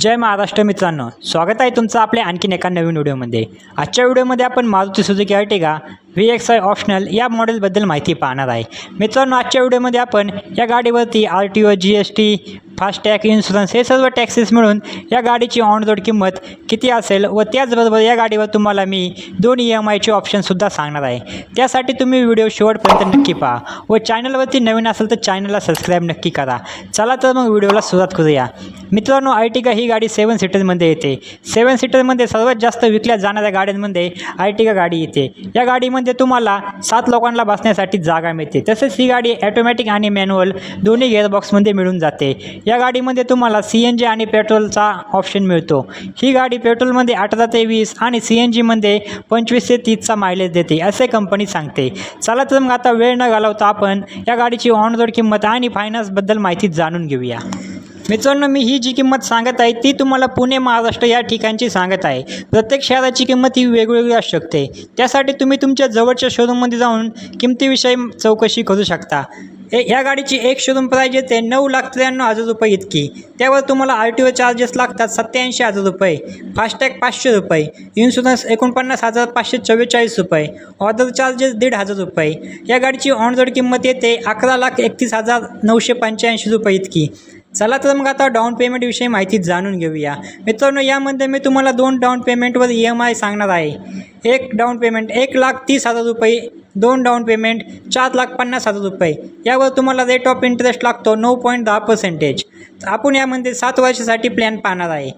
जय महाराष्ट्र मित्रांनो. स्वागत आहे तुमचं आपल्या आणखीन एका नवीन व्हिडिओमध्ये. आजच्या व्हिडिओमध्ये आपण Maruti Suzuki Ertiga V X I optional या मॉडेलबद्दल माहिती पाहणार आहे. मित्रांनो आजच्या व्हिडिओमध्ये आपण या गाडीवरती R T O G S T FASTag insurance हे सर्व टॅक्सेस मिळून या गाडीची ऑन रोड किंमत किती असेल व त्याचबरोबर या गाडीवर तुम्हाला मी दोन ई एम आयचे ऑप्शनसुद्धा सांगणार आहे. त्यासाठी तुम्ही व्हिडिओ शेवटपर्यंत नक्की पहा. व चॅनलवरती नवीन असेल तर चॅनलला सबस्क्राईब नक्की करा. चला तर मग व्हिडिओला सुरुवात करूया. मित्रांनो आयटिका ही गाडी सेवन सीटरमध्ये येते. सेवन सीटरमध्ये सर्वात जास्त विकल्या जाणाऱ्या गाड्यांमध्ये आयटिका गाडी येते. या गाडीमध्ये तुम्हाला सात लोकांना बसण्यासाठी जागा मिळते. तसेच ही गाडी ॲटोमॅटिक आणि मॅन्युअल दोन्ही गेअरबॉक्समध्ये मिळून जाते. या गाडीमध्ये तुम्हाला सी एन जी आणि पेट्रोलचा ऑप्शन मिळतो. ही गाडी पेट्रोलमध्ये अठरा ते वीस आणि सी एन जीमध्ये पंचवीस ते तीसचा मायलेज देते असे कंपनी सांगते. चला तर मग आता वेळ न घालवता आपण या गाडीची ऑन रोड किंमत आणि फायनान्सबद्दल माहिती जाणून घेऊया. मित्रांनो मी ही जी किंमत सांगत आहे ती तुम्हाला पुणे महाराष्ट्र या ठिकाणची सांगत आहे. प्रत्येक शहराची किंमत ही वेगवेगळी असू शकते. त्यासाठी तुम्ही तुमच्या जवळच्या शोरूममध्ये जाऊन किमतीविषयी चौकशी करू शकता. ए ह्या गाडीची एक शोरूम प्राईज येते नऊ लाख त्र्याण्णव हजार रुपये इतकी. त्यावर तुम्हाला आर टी ओ चार्जेस लागतात सत्याऐंशी हजार रुपये फास्टॅग पाचशे रुपये इन्शुरन्स एकोणपन्नास हजार पाचशे चव्वेचाळीस रुपये ऑर्डर चार्जेस दीड हजार रुपये. या गाडीची ऑन रोड किंमत येते अकरा लाख एकतीस हजार नऊशे पंच्याऐंशी रुपये इतकी. चला तर मग आता डाऊन पेमेंटविषयी माहिती जाणून घेऊया. मित्रांनो यामध्ये मी तुम्हाला दोन डाऊन पेमेंटवर ई एम आय सांगणार आहे. एक डाऊन पेमेंट एक लाख तीस हजार रुपये दोन डाऊन पेमेंट चार लाख पन्नास हजार रुपये. यावर तुम्हाला रेट ऑफ इंटरेस्ट लागतो नऊ पॉईंट दहा पर्सेंटेज आपण यामध्ये सात वर्षासाठी प्लॅन पाहणार आहे.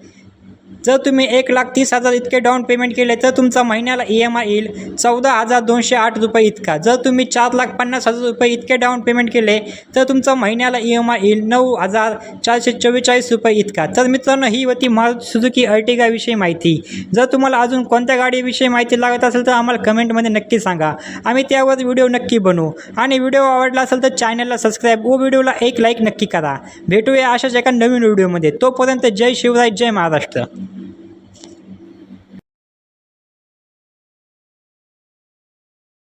जर तुम्ही एक लाख तीस हजार इतके डाऊन पेमेंट केले तर तुमचा महिन्याला ई एम आय येईल. चौदा हजार दोनशे आठ रुपये इतका. जर तुम्ही चार लाख पन्नास हजार रुपये इतके डाऊन पेमेंट केले तर तुमचा महिन्याला ई एम आय येईल नऊ हजार चारशे चव्वेचाळीस रुपये इतका. तर मित्रांनो ही होती मारुती सुझुकी अर्टिगाविषयी माहिती. जर तुम्हाला अजून कोणत्या गाडीविषयी माहिती लागत असेल तर आम्हाला कमेंटमध्ये नक्की सांगा. आम्ही त्यावर व्हिडिओ नक्की बनवू. आणि व्हिडिओ आवडला असेल तर चॅनलला सबस्क्राईब व व्हिडिओला एक लाईक नक्की करा. भेटूया अशाच एका नवीन व्हिडिओमध्ये तोपर्यंत जय शिवराय जय महाराष्ट्र.